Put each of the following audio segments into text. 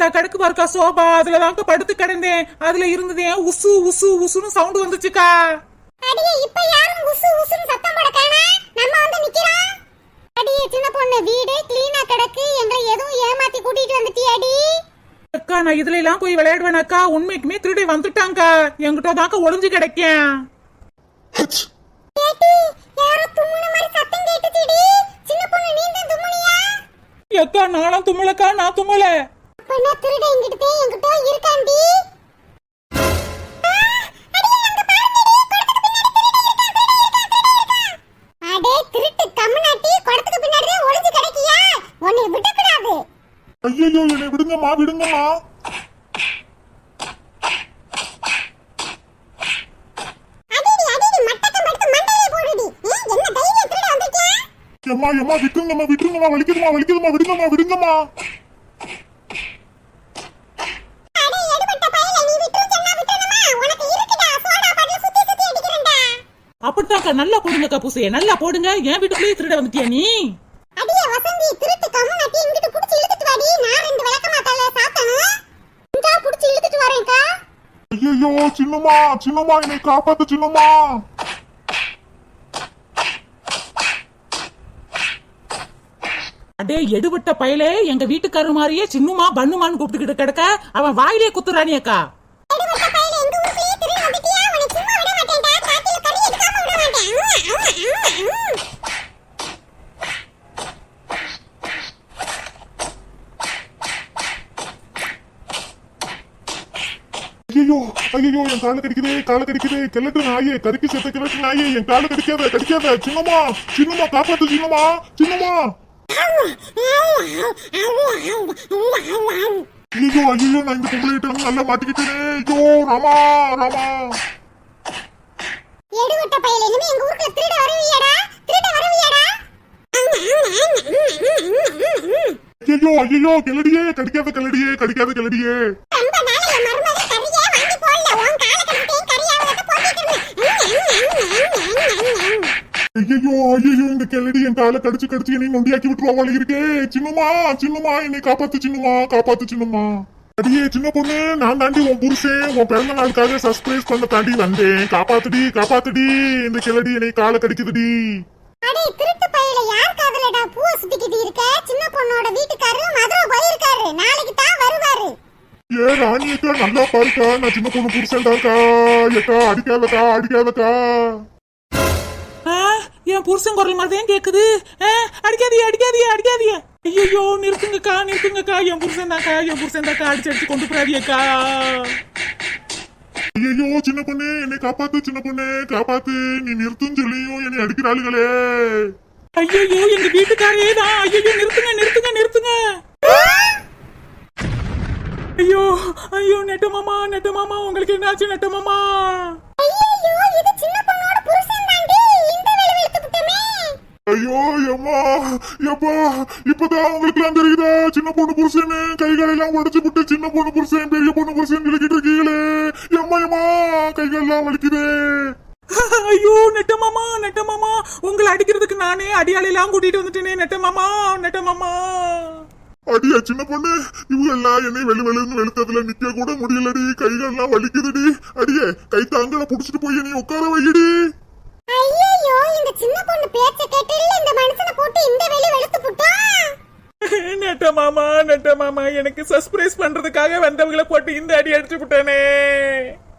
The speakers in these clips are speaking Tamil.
அந்த கடுக்கு பாருக்கா சோபா அதுல தாங்க படுத்து கிடந்தேன். அதுல இருந்ததே உசு உசு உசுன்னு சவுண்ட் வந்துச்சுக்கா. அடியே இப்ப யாரும் உசு உசுன்னு சத்தம் போட காணா? நம்ம வந்து நிக்கிறோம். அடியே சின்ன பொண்ணு வீடு கிளீனா கிடக்கு. எங்களை எதுவும் ஏமாத்தி கூட்டிட்டு வந்துட்டியாடி அக்கா நான் இதுல எல்லாம் போய் விளையாடுவேனாக்கா. உண்மைக்குமே திருடி வந்துட்டாங்க என்கிட்ட தாக்க ஒளிஞ்சு கிடைக்கேன். யாரோ தும்முன மாதிரி சத்தம் கேட்டுச்சுடி சின்ன பொண்ணு நீ தான் தும்முனியா? எக்கா நானும் தும்மலக்கா நான் தும்மல. அப்ப நான் திருட எங்கிட்ட என்கிட்ட இருக்காண்டி? அடே திருட்டு கம்முனாட்டி குடத்துக்கு பின்னாடி ஒளிஞ்சு கிடைக்கியா? உன்னை விடக்கூடாது ஐயோ என்னை விடுங்கம்மா விடுங்கம்மா. அடிடி அடிடி மட்டக்கம் எடுத்து மண்டையிலே போடுடி. ஏ, என்ன தைரியம் திருட வந்திருக்கியா? எம்மா எம்மா விட்டுருங்கம்மா விட்டுருங்கம்மா வலிக்குதுமா வலிக்குதுமா விடுங்கம்மா விடுங்கம்மா. அப்படித்தாக்கா நல்லா போடுங்கக்கா பூசைய. நல்லா போடுங்க. என் வீட்டுக்குள்ளேயே திருட வந்துட்டியா நீ? அடியே வசந்தி திருட்டு கம்முனாட்டி இங்கிட்டு புடிச்சு இழுத்துட்டு வாடி. நான் ரெண்டு விளக்க மாத்தால சாத்தணும். இந்தா புடிச்சு இழுத்துட்டு வரேன்க்கா. ஐயோ சின்னம்மா சின்னம்மா என்னை காப்பாத்து சின்னம்மா. அடே எடுபட்ட பயலே எங்க வீட்டுக்காரர் மாதிரியே சின்னுமா பண்ணுமான்னு கூப்பிட்டுக்கிட்டு கிடக்க? அவன் வாயிலே குத்துறானே அக்கா எடுபட்ட பயல எங்க ஊர்லயே திருடி வந்துட்டியா உன்னை சும்மா விட மாட்டேன்டா காட்டில கறி எடுக்காம விட மாட்டேன் உம், உம், உம், உம். ஐயோ ஐயோ என் கால கடிக்குதே கால கடிக்குதே. கிழட்டு நாயே கறிக்கு செத்த கிழட்டு நாயே என் கால கடிக்காத கடிக்காத. சின்னம்மா சின்னம்மா காப்பாத்து சின்னம்மா சின்னம்மா. ஐயோ ஐயோ நான் இந்த பொம்பளைகிட்ட நல்லா மாட்டிக்கிட்டேனே. ஐயோ ராமா ராமா. எடுபட்ட பயல இனிமே எங்க ஊருக்குள்ள திருட வருவியாடா திருட வருவியாடா. ஐயோ ஐயோ கிளடியே கடிக்காத கிளடியே கடிக்காத கிளடியே. ரொம்ப நாளா மருமக கறியே ஐயோ ஐயோ இந்த கிளடி என் காலை கடிச்சு கடிச்சு என்னை நொண்டியாக்கி விட்டுருவா போல இருக்கே. சின்னம்மா சின்னம்மா என்னை காப்பாத்து சின்னம்மா காப்பாத்து சின்னம்மா அடியே சின்ன பொண்ணு நான் தாண்டி உன் புருஷன் உன் பிறந்த நாளுக்காக சர்ப்ரைஸ் பண்ண தாண்டி வந்தேன். காப்பாத்துடி காப்பாத்துடி இந்த கிளடி என்னை காலை கடிக்குதுடி. அடே திருட்டு பையில யார் காதலடா பூவை சுத்திக்கிட்டு இருக்க சின்ன பொண்ணோட வீட்டுக்காரரு மதுரை போயிருக்காரு நாளைக்கு தான் வருவாரு ஏ ராணி அக்கா நல்லா பாருக்கா நான் சின்ன பொண்ணு புருஷன்டா இருக்கா ஏக்கா அடிக்காதக்கா அடிக்காதக்கா. ஆ, என் புருஷன் குரல் மாதிரி தான் கேக்குது. ஆ, அடிக்காதீங்க அடிக்காதீங்க அடிக்காதீங்க. ஐயோ நிறுத்துங்கக்கா நிறுத்துங்கக்கா. என் புருஷன் தான்க்கா என் புருஷன் தான்க்கா அடிச்சு அடிச்சு கொண்டு போறாதியக்கா ஐயோ சின்ன பொண்ணு என்னை காப்பாத்து சின்ன பொண்ணு காப்பாத்து. நீ நிறுத்துன்னு சொல்லியும் என்னை அடிக்கிறாளுகளே ஐயோ எங்க வீட்டுக்காரே தான். ஐயோ நிறுத்துங்க நிறுத்துங்க நிறுத்துங்க. ஐயோ ஐயோ நெட்ட மாமா நெட்ட மாமா உங்களுக்கு என்னாச்சு நெட்ட மாமா? ஐயோ இது சின்ன பொண்ணோட புருஷன் தாண்டி இந்த வேலை வெளுத்து விட்டமே ஐயோ எம்மா எப்பா இப்பதான் உங்களுக்கு எல்லாம் தெரியுதா? சின்ன பொண்ணு புருஷன் கை காலெல்லாம் உடைச்சு விட்டு சின்ன பொண்ணு புருஷன் பெரிய பொண்ணு புருஷன் சொல்லிக்கிட்டு இருக்கீங்களே. எம்மா எம்மா கைகாலெல்லாம் வலிக்குதே. ஐயோ நெட்ட மாமா நெட்ட மாமா உங்களை அடிக்கிறதுக்கு நானே அடியாளையெல்லாம் கூட்டிட்டு வந்துட்டேனே நெட்ட மாமா நெட்ட மாமா. அடியா சின்ன பொண்ணு. இவங்க எல்லாம் என்னை வெளி வெளின்னு வெளுத்ததுல நிக்க கூட முடியலடி. கைகாலெல்லாம் வலிக்குதுடி. அடியே கை தாங்கல புடிச்சிட்டு போய் நீ உட்கார வையடி. ஐயோ இந்த சின்ன பொண்ணு பேச்ச கேட்டு இந்த மனுஷனை போட்டு இந்த வேலை வெளுத்து விட்டோம் நெட்ட மாமா நெட்ட மாமா எனக்கு சர்ப்ரைஸ் பண்றதுக்காக வந்தவங்களை போட்டு இந்த அடி அடிச்சு விட்டானே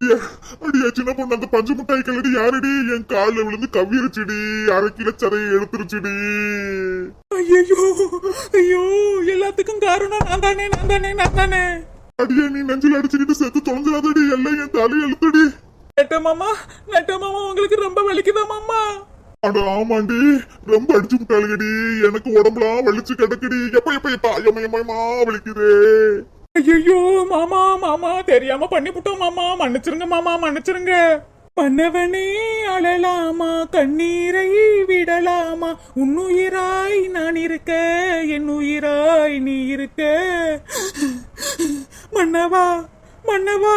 அடியே, சின்ன பொண்ணு அந்த பஞ்சு மிட்டாய் கல்லடி யாரடி? என் கால்ல விழுந்து கவ்விருச்சுடி அரை கிலோ சதையை எடுத்துருச்சுடி ஐயோ ஐயோ எல்லாத்துக்கும் காரணம் நான் தானே நான் தானே நான் தானே. அடியே நீ நெஞ்சில் அடிச்சுக்கிட்டு செத்து தொலைஞ்சிடாதடி எல்லாம் என் தலை எழுத்துடி நெட்ட மாமா நெட்ட மாமா உங்களுக்கு ரொம்ப வலிக்குதா மாமா? அட ஆமாண்டி ரொம்ப அடிச்சு விட்டாளுகடி எனக்கு உடம்புலாம் வலிச்சு கிடக்குடி. எப்ப எப்ப எப்ப எமயமயமா வலிக்குது. ஐயோ மாமா மாமா தெரியாம பண்ணி விட்டோம் மாமா. மன்னிச்சிருங்க மாமா மன்னிச்சிருங்க. மன்னவனே அழலாமா? கண்ணீரை விடலாமா? உன்னுயிராய் நான் இருக்க என் உயிராய் நீ இருக்க. மன்னவா மன்னவா.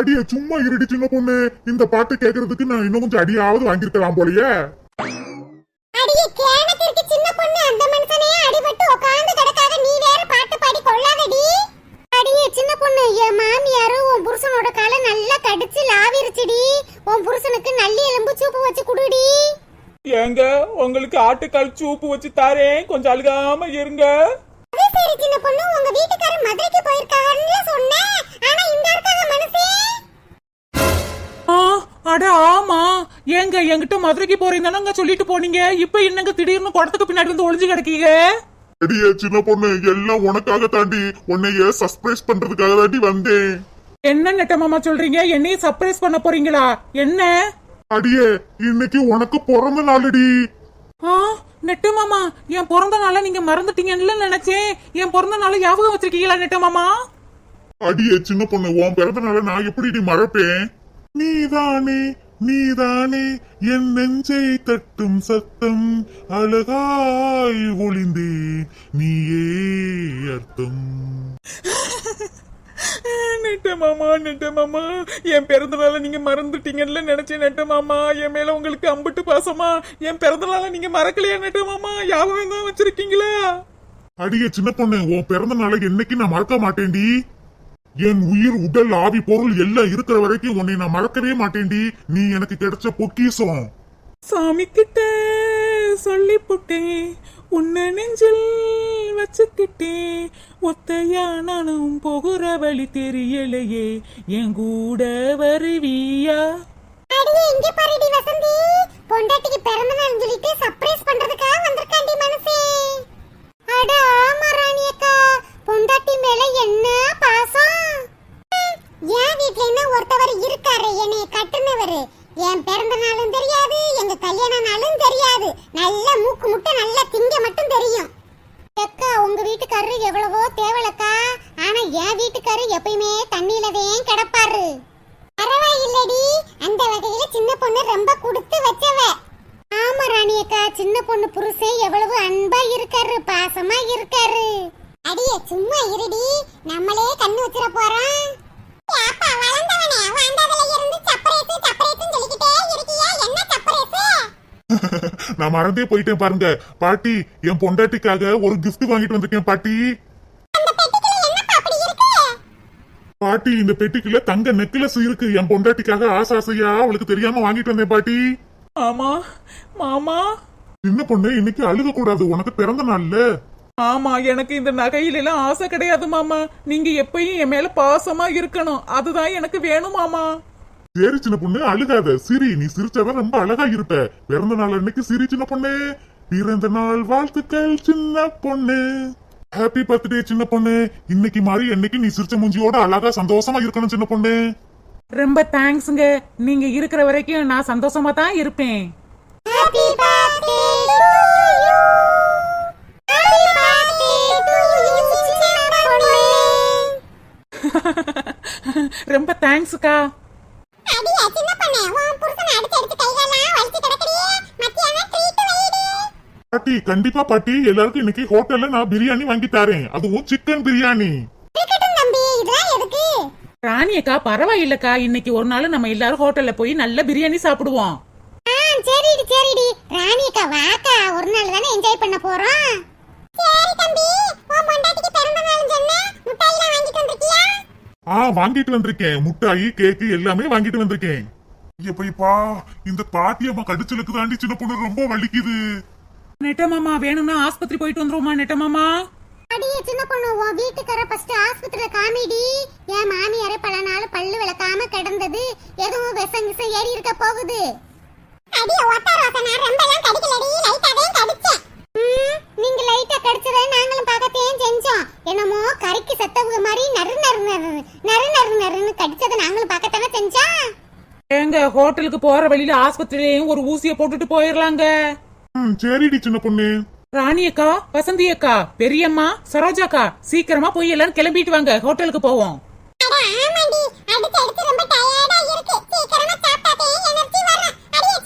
அடியே சும்மா இருடி சின்ன பொண்ணு. இந்த பாட்டு கேக்குறதுக்கு நான் இன்னும் கொஞ்சம் அடியாவது வாங்கியிருக்கலாம் போலயே. அடியே கேனத்திற்கு சின்ன பொண்ணு அந்த மனுஷனே. ஏங்க உங்களுக்கு ஆட்டுக்கால் சூப்பு வச்சு தாரேன். கொஞ்சம் அழுகாம இருங்க. அது சரி சின்ன பொண்ணு உங்க வீட்டுக்காரர் மதுரைக்கு போயிருக்காருன்னு சொன்னேன். ஆனா இந்த இருக்காங்க மனசே. ஆ, அட ஆமா. ஏங்க என்கிட்ட மதுரைக்கு போறீங்கன்னு சொல்லிட்டு போனீங்க. இப்ப என்னங்க திடீர்னு குடத்துக்கு பின்னாடி வந்து ஒளிஞ்சு கிடக்கீங்க? அடியே சின்ன பொண்ணு எல்லாம் உனக்காக தாண்டி. உன்னைய சர்ப்ரைஸ் பண்றதுக்காக தாண்டி வந்தேன். என்ன நெட்டமாமா சொல்றீங்க? என்னையும் சர்ப்ரைஸ் பண்ண போறீங்களா? என்ன? அடியே இன்னைக்கு உனக்கு பிறந்த நாளுடி. ஆ நெட்டமாமா என் பிறந்த நாள நீங்க மறந்துட்டீங்கன்னு நினைச்சேன் என் பிறந்த நாள ஞாபகம் வச்சிருக்கீங்களா நெட்டமாமா அடியே சின்ன பொண்ணு உன் பிறந்த நாளை நான் எப்படி மறப்பேன்? நீதானே நீதானே என் நெஞ்சை தட்டும் சத்தம் அழகாய் ஒளிந்தேன் நீயே அர்த்தம். நெட்டமாமா நெட்டமாமா என் பிறந்த நாள நீங்க மறந்துட்டீங்கன்னு நினைச்சேன் நெட்டமாமா. என் மேல உங்களுக்கு அம்புட்டு பாசமா? என் பிறந்த நாள நீங்க மறக்கலையா நெட்டமாமா? ஞாபகம் தான் வச்சிருக்கீங்களா? அடியே சின்ன பொண்ணு உன் பிறந்த நாளை என்னைக்கு நான் மறக்க மாட்டேன்டி? என் உயிர் உடல் ஆவி பொருள் எல்லாம் இருக்கிற வரைக்கும் உன்னை நான் மறக்கவே மாட்டேன்டி. நீ எனக்கு கிடைச்ச பொக்கிஷம். சாமி கிட்ட சொல்லி புட்டேன் உன்னை நெஞ்சில் வச்சுக்கிட்டே ஒத்தையா நானும் போகிற வழி தெரியலையே. என் கூட வருவியா? அடியே இங்க பாருடி வசந்தி. பொண்டாட்டிக்கு பிறந்த நாள் சொல்லிட்டு சர்ப்ரைஸ் பண்றதுக்காக வந்திருக்காண்டி மனசே. அட ஆமா ராணி அக்கா. பொண்டாட்டி மேல என்ன பாசம்? ம், என் வீட்ல என்ன ஒருத்தவர் இருக்காரு? என்னைய கட்டுனவரு. என் பிறந்த நாளும் தெரியாது எங்க கல்யாண நாளும் தெரியாது. நல்ல மூக்கு முட்டை நல்ல திங்க மட்டும் தெரியும். அக்கா உங்க வீட்டுக்காரரு எவ்வளவோ தேவலக்கா. ஆனா என் வீட்டுக்காரரு எப்பயுமே தண்ணியில தான் கிடப்பாரு. பரவாயில்லடி அந்த வகையில சின்ன பொண்ணு ரொம்ப கொடுத்து வச்சவ. ஆமா ராணி அக்கா சின்ன பொண்ணு புருஷே எவ்வளவு அன்பா இருக்காரு பாசமா இருக்காரு. அடியே சும்மா இருடி நம்மளே கண்ணு வச்சிட போறோம் அப்பா வளர்ந்தவனே வந்ததுல இருந்து சப்பரேட்டு நான் மறந்தே போயிட்டேன் பாருங்க. பாட்டி என் பொண்டாட்டிக்காக ஒரு gift வாங்கிட்டு வந்திருக்கேன் பாட்டி. அந்த பெட்டிக்குள்ள என்னப்பா அப்படி இருக்கு? பாட்டி இந்த பெட்டிக்குள்ள தங்க நெக்லஸ் இருக்கு. என் பொண்டாட்டிக்காக ஆசை ஆசையா அவளுக்கு தெரியாம வாங்கிட்டு வந்தேன் பாட்டி. ஆமா மாமா. சின்ன பொண்ணு இன்னைக்கு அழுக கூடாது உனக்கு பிறந்த நாள்ல. ஆமா எனக்கு இந்த நகையில எல்லாம் ஆசை கிடையாது மாமா. நீங்க எப்பயும் என் மேல பாசமா இருக்கணும். அதுதான் எனக்கு வேணும் மாமா. சரி சின்ன பொண்ணு அழுகாத. சிரி நீ சிரிச்சாதான் ரொம்ப அழகா இருப்ப. பிறந்த நாள் அன்னைக்கு சிரி சின்ன பொண்ணு. பிறந்த நாள் வாழ்த்துக்கள் சின்ன பொண்ணு. ஹாப்பி பர்த்டே சின்ன பொண்ணு. இன்னைக்கு மாதிரி என்னைக்கு நீ சிரிச்ச மூஞ்சியோட அழகா சந்தோஷமா இருக்கணும் சின்ன பொண்ணு. ரொம்ப தேங்க்ஸுங்க. நீங்க இருக்கிற வரைக்கும் நான் சந்தோஷமா தான் இருப்பேன். Happy birthday பாட்டி கண்டிப்பா பாட்டி. எல்லாருக்கும் இன்னைக்கு ஹோட்டல்ல நான் பிரியாணி வாங்கி தரேன். அதுவும் சிக்கன் பிரியாணி. இருக்கட்டும் தம்பி இதெல்லாம் எதுக்கு? ராணி அக்கா பரவாயில்லக்கா. இன்னைக்கு ஒரு நாள் நம்ம எல்லாரும் ஹோட்டல்ல போய் நல்ல பிரியாணி சாப்பிடுவோம். ஆ சரிடி சரிடி. ராணி அக்கா வாக்கா. ஒரு நாள் தானே என்ஜாய் பண்ண போறோம். சரி தம்பி உன் பொண்டாட்டிக்கு பிறந்த நாள் சொன்ன முட்டாயெல்லாம் வாங்கிட்டு வந்திருக்கியா? ஆ வாங்கிட்டு வந்திருக்கேன். முட்டாயி கேக்கு எல்லாமே வாங்கிட்டு வந்திருக்கேன். எப்படிப்பா இந்த பாட்டி அம்மா கடிச்சலுக்கு தாண்டி சின்ன பொண்ணு ரொம்ப வலிக்குது. நெட்டமாமா வேணும்னா ஆஸ்பத்திரி போயிட்டு வந்துருவோமா நெட்டமாமா? அடியே சின்ன பொண்ணு உன் வீட்டுக்கார ஃபர்ஸ்ட் ஆஸ்பத்திரியில காமிடி. என் மாமியாரே பல நாள் பல்லு விளக்காம கிடந்தது. எதுவும் விஷம் கிசம் ஏறி இருக்க போகுது. அடியே ஒட்ட ரோசை நான் ரொம்ப எல்லாம் கடிக்கலடி லைட்டா தான் கடிச்சேன். நீங்க லைட்டா கடிச்சதை நாங்களும் பார்க்கத்தையும் செஞ்சோம். என்னமோ கறிக்கு செத்தவங்க மாதிரி நறு நறு நறு நறு நறு நறுன்னு கடிச்சதை நாங்களும் பார்க்கத்தானே செஞ்சோம்? ஏங்க ஹோட்டலுக்கு போற வழியில ஆஸ்பத்திரியிலையும் ஒரு ஊசியை போட்டுட்டு போயிடலாங்க ம் சரிடி சின்ன பொண்ணு. ராணி அக்கா வசந்தி அக்கா பெரியம்மா சரோஜா அக்கா சீக்கிரமா போய் எல்லாரும் கிளம்பிட்டு வாங்க ஹோட்டலுக்கு போவோம். அடுத்து அடுத்து ரொம்ப டயர்டா இருக்கு. சீக்கிரமா சாப்பிட்டாதே எனர்ஜி வரும் அடியே